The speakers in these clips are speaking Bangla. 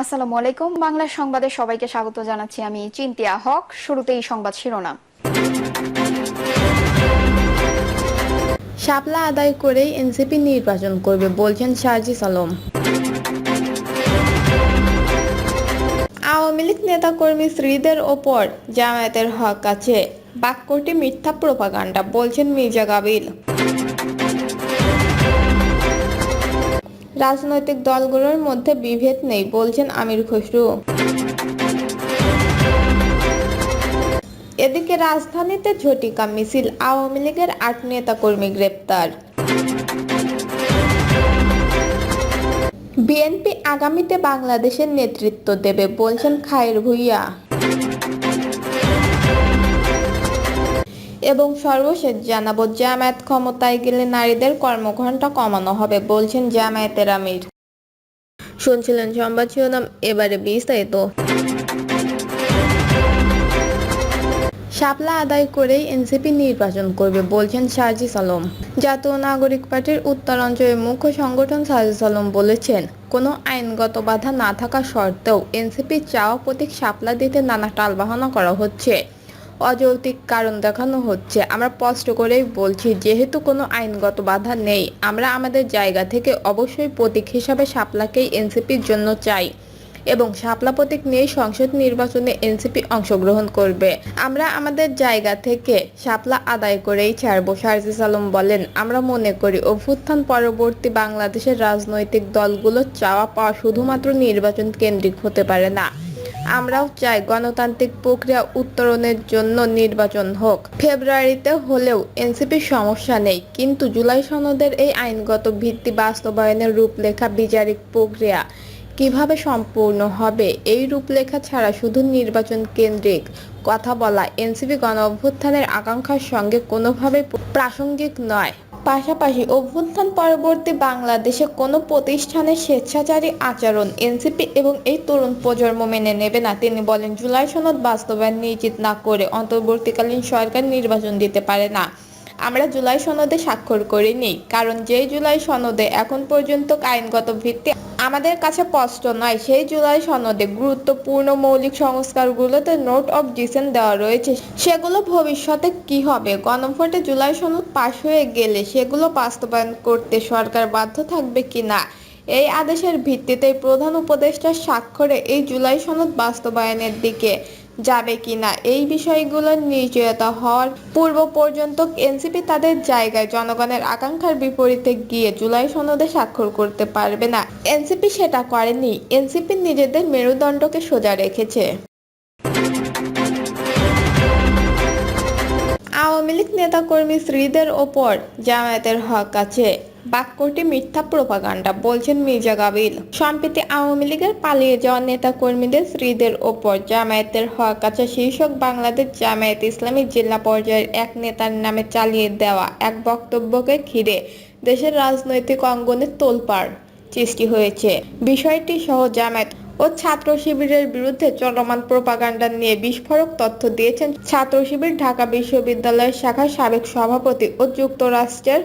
আসসালামু আলাইকুম। বাংলা সংবাদে সবাইকে স্বাগত জানাচ্ছি আমি চিন্তিয়া হক। শুরুতেই সংবাদ শিরোনাম। শাপলা আদায় করেই এনসিপি নির্বাচন করবে বলছেন সার্জিস আলম। আওয়ামী লীগ নেতাকর্মী স্ত্রীদের ওপর জামায়াতের হক আছে। বাক্যটি মিথ্যা প্রোপাগান্ডা, বলছেন মির্জা গাবিল। রাজনৈতিক দলগুলোর মধ্যে বিভেদ নেই, বলছেন আমির খসরু। এদিকে রাজধানীতে ঝটিকা মিছিল, আওয়ামী লীগের আট নেতাকর্মী গ্রেপ্তার। বিএনপি আগামীতে বাংলাদেশের নেতৃত্ব দেবে, বলছেন খায়ের ভুইয়া। এবং সর্বশেষ জানাব, জামায়াত ক্ষমতায় গেলে নারীদের কর্মঘণ্টা কমানো হবে, বলছেন জামায়াতের আমির। শুনছিলেন সংবাদ শিরোনাম, এবারে বিস্তারিত। শাপলা আদায় করেই এনসিপি নির্বাচন করবে, বলছেন সার্জিস আলম জাতীয় নাগরিক পার্টির উত্তরাঞ্চলের মুখ্য সংগঠন সার্জিস আলম বলেছেন, কোনো আইনগত বাধা না থাকা সত্ত্বেও এনসিপি চাওয়া প্রতীক শাপলা দিতে নানা টালবাহানা করা হচ্ছে। অযৌক্তিক কারণ দেখানো হচ্ছে। আমরা স্পষ্ট করেই বলছি, যেহেতু কোনো আইনগত বাধা নেই, আমরা আমাদের জায়গা থেকে অবশ্যই প্রতীক হিসাবে শাপলাকেই এনসিপির জন্য চাই এবং শাপলা প্রতীক নিয়ে সংসদ নির্বাচনে এনসিপি অংশগ্রহণ করবে। আমরা আমাদের জায়গা থেকে শাপলা আদায় করেই ছাড়বো, সার্জিস আলম বলেন। আমরা মনে করি, অভ্যুত্থান পরবর্তী বাংলাদেশের রাজনৈতিক দলগুলো চাওয়া পাওয়া শুধুমাত্র নির্বাচন কেন্দ্রিক হতে পারে না। আমরাও চাই গণতান্ত্রিক প্রক্রিয়া উত্তরণের জন্য নির্বাচন হোক। ফেব্রুয়ারিতে হলেও এনসিপির সমস্যা নেই, কিন্তু জুলাই সনদের এই আইনগত ভিত্তি বাস্তবায়নের রূপলেখা বিচারিক প্রক্রিয়া কীভাবে সম্পূর্ণ হবে, এই রূপলেখা ছাড়া শুধু নির্বাচন কেন্দ্রিক কথা বলা এনসিপি গণ অভ্যুত্থানের আকাঙ্ক্ষার সঙ্গে কোনোভাবে প্রাসঙ্গিক নয়। পাশাপাশি অভ্যুত্থান পরবর্তী বাংলাদেশে কোনো প্রতিষ্ঠানের স্বেচ্ছাচারী আচরণ এনসিপি এবং এই তরুণ প্রজন্ম মেনে নেবে না। তিনি বলেন, জুলাই সনদ বাস্তবায়ন নিশ্চিত না করে অন্তর্বর্তীকালীন সরকার নির্বাচন দিতে পারে না। আমরা জুলাই সনদে স্বাক্ষর করিনি, কারণ যেই জুলাই সনদে এখন পর্যন্ত আইনগত ভিত্তি আমাদের কাছে স্পষ্ট নয়, সেই জুলাই সনদে গুরুত্বপূর্ণ মৌলিক সংস্কারগুলোতে নোট অফ ডিসেন্ট দেওয়া রয়েছে। সেগুলো ভবিষ্যতে কি হবে? গণভোটে জুলাই সনদ পাশ হয়ে গেলে সেগুলো বাস্তবায়ন করতে সরকার বাধ্য থাকবে কি না এই আদেশের ভিত্তিতে প্রধান উপদেষ্টার স্বাক্ষরে এই জুলাই সনদ বাস্তবায়নের দিকে যাবে কিনা? এই বিষয়গুলো নিশ্চয়তা হওয়ার পূর্ব পর্যন্ত এনসিপি তাদের জায়গায় জনগণের আকাঙ্ক্ষার বিপরীতে গিয়ে জুলাই সনদে স্বাক্ষর করতে পারবে না। এনসিপি সেটা করেনি। এনসিপি নিজেদের মেরুদণ্ডকে সোজা রেখেছে। আওয়ামী লীগ নেতাকর্মী স্ত্রীদের ওপর জামায়াতের হক আছে। বাক্যটি মিথ্যা প্রোপাগান্ডা, বলছেন মির্জা গাবিল। সম্প্রতি আওয়ামী লীগের পালিয়ে যাওয়া নেতা কর্মীদের স্ত্রীদের ওপর জামায়াতের হওয়া আছে শীর্ষক বাংলাদেশ জামায়াত ইসলামী জেলা পর্যায়ের এক নেতার নামে চালিয়ে দেওয়া এক বক্তব্যকে ঘিরে দেশের রাজনৈতিক অঙ্গনে তোলপাড় সৃষ্টি হয়েছে। বিষয়টি সহ জামায়াত ও ছাত্র শিবিরের বিরুদ্ধে চলমান প্রোপাগান্ডা নিয়ে বিস্ফোরক তথ্য দিয়েছেন ছাত্র শিবির, ঢাকা বিশ্ববিদ্যালয়ের শাখার সাবেক সভাপতি ও যুক্তরাষ্ট্রের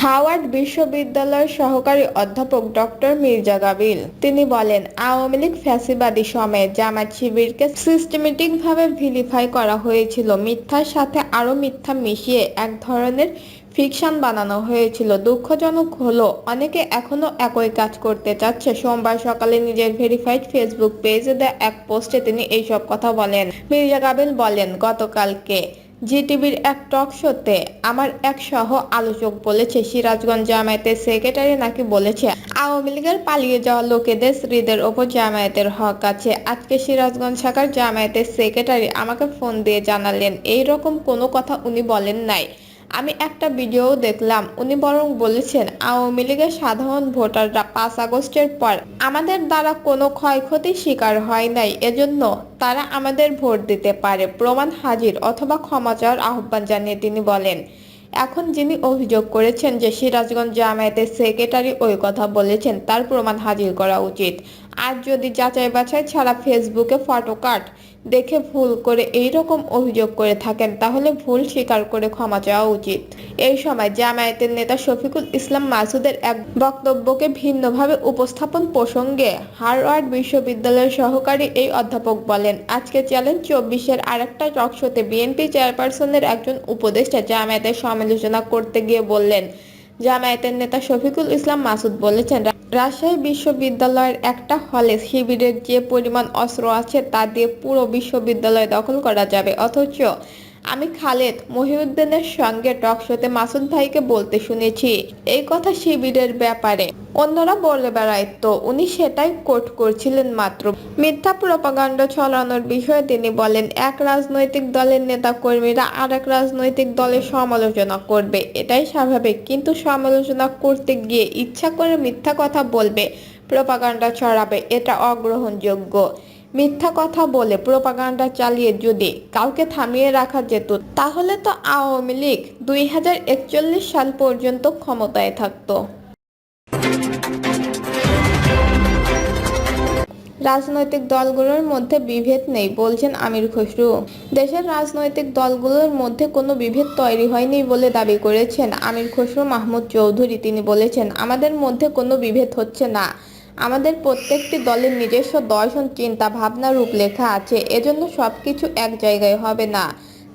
হাওয়ার্ড বিশ্ববিদ্যালয়ের সহকারী অধ্যাপক ডক্টর মির্জা গাবিল। তিনি বলেন, আওয়ামী লীগ ফ্যাসিবাদী সময়ে জামাত শিবিরকে সিস্টেমেটিকভাবে ভিলিফাই করা হয়েছিল। মিথ্যার সাথে আরও মিথ্যা মিশিয়ে এক ধরনের ফিকশন বানানো হয়েছিল। দুঃখজনক হলো, অনেকে এখনও একই কাজ করতে চাচ্ছে। সোমবার সকালে নিজের ভেরিফাইড ফেসবুক পেজে দেয়া এক পোস্টে তিনি এইসব কথা বলেন। মির্জা কাবিল বলেন, গতকালকে জিটিভির এক টক শোতে আমার এক সহ আলোচক বলেছে, সিরাজগঞ্জ জামায়াতের সেক্রেটারি নাকি বলেছে, আওয়ামী লীগের পালিয়ে যাওয়া লোকেদের স্ত্রীদের ওপর জামায়াতের হক আছে। আজকে সিরাজগঞ্জ শাখার জামায়াতের সেক্রেটারি আমাকে ফোন দিয়ে জানালেন। এই রকম কোনো কথা উনি বলেন নাই। আমি একটা ভিডিও দেখলাম। উনি বরং বলেছেন, আওয়ামী লীগের সাধারণ ভোটাররা পাঁচ আগস্টের পর আমাদের দ্বারা কোনো ক্ষয়ক্ষতির শিকার হয় নাই। এজন্য তারা আমাদের ভোট দিতে পারে, প্রমাণ হাজির অথবা ক্ষমা চাওয়ার আহ্বান জানিয়ে তিনি বলেন। এখন যিনি অভিযোগ করেছেন যে সিরাজগঞ্জ জামায়াতের সেক্রেটারি ওই কথা বলেছেন, তার প্রমাণ হাজির করা উচিত। আর যদি যাচাই বাছাই ছাড়া ফেসবুকে ফটো কাট দেখে ভুল করে এই রকম অভিযোগ করে থাকেন, তাহলে ভুল স্বীকার করে ক্ষমা চাওয়া উচিত। এই সময় জামায়াতের নেতা শফিকুল ইসলাম মাসুদের এক বক্তব্যকে ভিন্নভাবে উপস্থাপন প্রসঙ্গে হারওয়ার্ড বিশ্ববিদ্যালয়ের সহকারী এই অধ্যাপক বলেন, আজকে চ্যালেঞ্জ চব্বিশের আরেকটা টকশোতে বিএনপি চেয়ারপারসনের একজন উপদেষ্টা জামায়াতের সমালোচনা করতে গিয়ে বললেন, জামায়াতের নেতা শফিকুল ইসলাম মাসুদ বলেছেন "রা- রাজশাহী বিশ্ববিদ্যালয়ের একটা হলে শিবিরের যে পরিমাণ অস্ত্র আছে তা দিয়ে পুরো বিশ্ববিদ্যালয় দখল করা যাবে। অথচ আমি খালেদ মহিউদ্দিনের সঙ্গে টকশোতে মাসুদ ভাইকে বলতে শুনেছি। এই কথা শিবিরের ব্যাপারে। অন্যরা বলে বেড়ায়, তো উনি সেটাই কোট করছিলেন মাত্র। মিথ্যা প্রপাগান্ড ছড়ানোর বিষয়ে তিনি বলেন, এক রাজনৈতিক দলের নেতা কর্মীরা আর এক রাজনৈতিক দলের সমালোচনা করবে। এটাই স্বাভাবিক। কিন্তু সমালোচনা করতে গিয়ে ইচ্ছা করে মিথ্যা কথা বলবে প্রপাগান্ডা ছড়াবে। এটা অগ্রহণযোগ্য। মিথ্যা কথা বলে প্রপাগান্ডা চালিয়ে যদি কাউকে থামিয়ে রাখা যেত, তাহলে তো আওয়ামী লীগ দুই সাল পর্যন্ত ক্ষমতায় থাকতো। রাজনৈতিক দলগুলোর মধ্যে বিভেদ নেই, বলছেন আমির খসরু। দেশের রাজনৈতিক দলগুলোর মধ্যে কোনো বিভেদ তৈরি হয়নি বলে দাবি করেছেন আমির খসরু মাহমুদ চৌধুরী। তিনি বলেছেন, আমাদের মধ্যে কোনো বিভেদ হচ্ছে না। আমাদের প্রত্যেকটি দলের নিজস্ব দর্শন চিন্তা ভাবনা রূপলেখা আছে, এজন্য সব কিছু এক জায়গায় হবে না।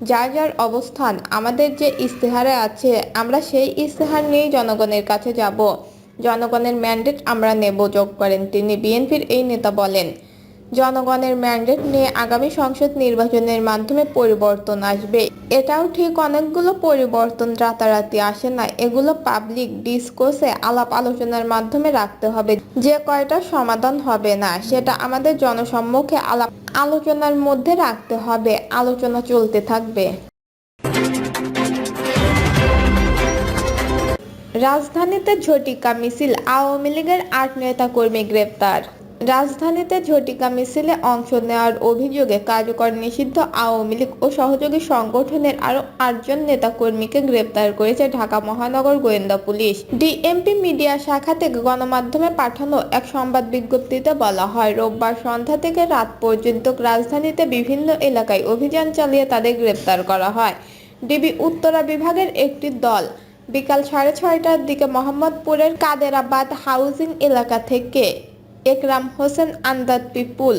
যার যার অবস্থান, আমাদের যে ইস্তেহারে আছে, আমরা সেই ইস্তেহার নিয়েই জনগণের কাছে যাব। জনগণের ম্যান্ডেট আমরা নেব, যোগ করেন তিনি। বিএনপির এই নেতা বলেন জনগণের ম্যান্ডেট নিয়ে আগামী সংসদ নির্বাচনের মাধ্যমে পরিবর্তন আসবে। এটাও ঠিক, অনেকগুলো পরিবর্তন রাতারাতি আসে না। এগুলো পাবলিক ডিসকোর্সে আলাপ আলোচনার মাধ্যমে রাখতে হবে। যে কয়টা সমাধান হবে না, সেটা আমাদের জনসম্মুখে আলাপ আলোচনার মধ্যে রাখতে হবে। আলোচনা চলতে থাকবে। রাজধানীতে ঝটিকা মিছিল, আওয়ামী লীগের আট নেতা কর্মী গ্রেপ্তার। রাজধানীতে ঝটিকা মিছিলে অংশ নেওয়ার অভিযোগে কার্যকর নিষিদ্ধ আওয়ামী লীগ ও সহযোগী সংগঠনের আরও আটজন নেতা কর্মীকে গ্রেপ্তার করেছে ঢাকা মহানগর গোয়েন্দা পুলিশ। ডিএমপি মিডিয়া শাখা থেকে গণমাধ্যমে পাঠানো এক সংবাদ বিজ্ঞপ্তিতে বলা হয়, রোববার সন্ধ্যা থেকে রাত পর্যন্ত রাজধানীতে বিভিন্ন এলাকায় অভিযান চালিয়ে তাদের গ্রেপ্তার করা হয়। ডিবি উত্তরা বিভাগের একটি দল বিকাল সাড়ে ছয়টার দিকে মোহাম্মদপুরের কাদেরাবাদ হাউজিং এলাকা থেকে একরাম হোসেন আন্দাদ পিপুল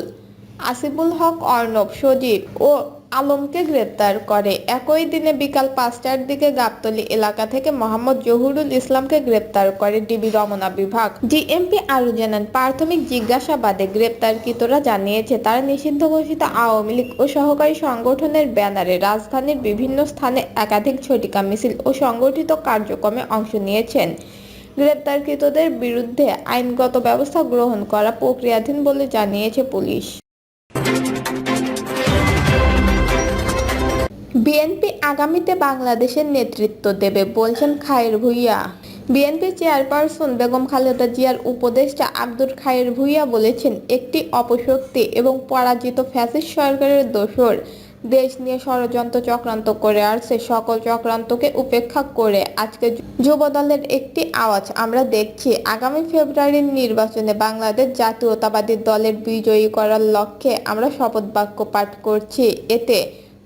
আসিফুল হক, অর্ণব, সজীব ও আলমকে গ্রেপ্তার করে। একই দিনে বিকাল পাঁচটার দিকে গাবতলী এলাকা থেকে মোহাম্মদ জহুরুল ইসলামকে গ্রেপ্তার করে ডিবি রমনা বিভাগ। ডিএমপি আরও জানান, প্রাথমিক জিজ্ঞাসাবাদে গ্রেপ্তারকৃতরা জানিয়েছে, তারা নিষিদ্ধ ঘোষিত আওয়ামী লীগ ও সহকারী সংগঠনের ব্যানারে রাজধানীর বিভিন্ন স্থানে একাধিক ছটিকা মিছিল ও সংগঠিত কার্যক্রমে অংশ নিয়েছেন। গ্রেপ্তারকৃতদের বিরুদ্ধে আইনগত ব্যবস্থা গ্রহণ করা প্রক্রিয়াধীন বলে জানিয়েছে পুলিশ। বিএনপি আগামীতে বাংলাদেশের নেতৃত্ব দেবে বলছেন খায়ের ভুইয়া। বিএনপি চেয়ারপারসন বেগম খালেদা জিয়ার উপদেষ্টা আব্দুর খায়ের ভুইয়া বলেছেন, একটি অপশক্তি এবং পরাজিত ফ্যাসিস্ট সরকারের দোসর দেশ নিয়ে ষড়যন্ত্র চক্রান্ত করে আসছে। সকল চক্রান্তকে উপেক্ষা করে আজকে যুবদলের একটি আওয়াজ আমরা দেখছি। আগামী ফেব্রুয়ারির নির্বাচনে বাংলাদেশ জাতীয়তাবাদী দলের বিজয়ী করার লক্ষ্যে আমরা শপথ বাক্য পাঠ করছি। এতে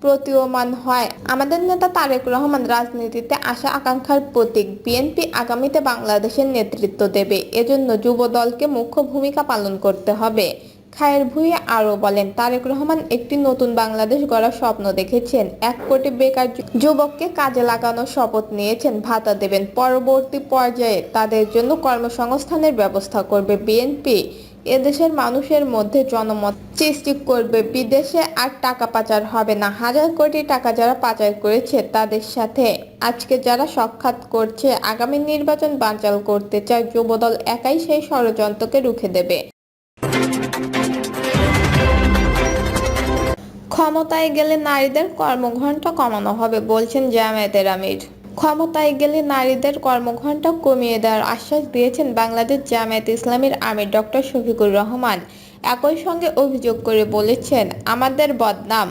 প্রতীয়মান হয়, আমাদের নেতা তারেক রহমান রাজনীতিতে আশা আকাঙ্ক্ষার প্রতীক। বিএনপি আগামীতে বাংলাদেশের নেতৃত্ব দেবে। এজন্য যুব দলকে মুখ্য ভূমিকা পালন করতে হবে। খায়ের ভুঁইয়া আরও বলেন, তারেক রহমান একটি নতুন বাংলাদেশ গড়ার স্বপ্ন দেখেছেন। এক কোটি বেকার যুবককে কাজে লাগানোর শপথ নিয়েছেন, ভাতা দেবেন। পরবর্তী পর্যায়ে তাদের জন্য কর্মসংস্থানের ব্যবস্থা করবে বিএনপি। এদেশের মানুষের মধ্যে জনমত সৃষ্টি করবে বিদেশে আর টাকা পাচার হবে না। হাজার কোটি টাকা যারা পাচার করেছে তাদের সাথে আজকে যারা সাক্ষাৎ করছে, আগামী নির্বাচন বানচাল করতে চায়, যুবদল একাই সেই ষড়যন্ত্রকে রুখে দেবে। ক্ষমতায় গেলে নারীদের কর্মঘণ্টা কমানো হবে, বলছেন জামায়াতের আমির ক্ষমতায় গেলে নারীদের কর্মঘণ্টা কমিয়ে দেওয়ার আশ্বাস দিয়েছেন বাংলাদেশ জামায়াত ইসলামীর আমির ডক্টর শফিকুর রহমান। একই সঙ্গে অভিযোগ করে বলেছেন, আমাদের বদনাম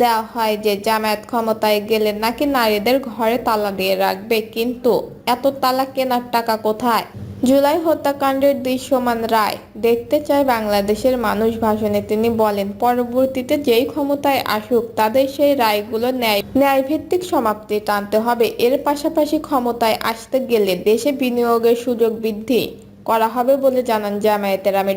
দেওয়া হয় যে জামায়াত ক্ষমতায় গেলে নাকি নারীদের ঘরে তালা দিয়ে রাখবে, কিন্তু এত তালা কেনার টাকা কোথায়? জুলাই হত্যাকাণ্ডের দৃশ্যমান রায়। দেখতে চায় বাংলাদেশের মানুষ ভাষণে। তিনি বলেন, পরবর্তীতে যেই ক্ষমতায় আসুক, তাদের সেই রায়গুলো ন্যায়, ন্যায়ভিত্তিক সমাপ্তি টানতে হবে। এর পাশাপাশি ক্ষমতায় আসতে গেলে দেশে বিনিয়োগের সুযোগ বৃদ্ধি করা হবে বলে জানান জামায়াতের আমি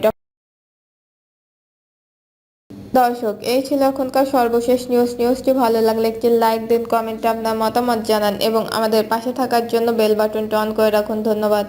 দর্শক, এই ছিল এখনকার সর্বশেষ নিউজ নিউজটি ভালো লাগলে একটি লাইক দিন কমেন্টে আপনার মতামত জানান এবং আমাদের পাশে থাকার জন্য বেল বাটনটি অন করে রাখুন। ধন্যবাদ।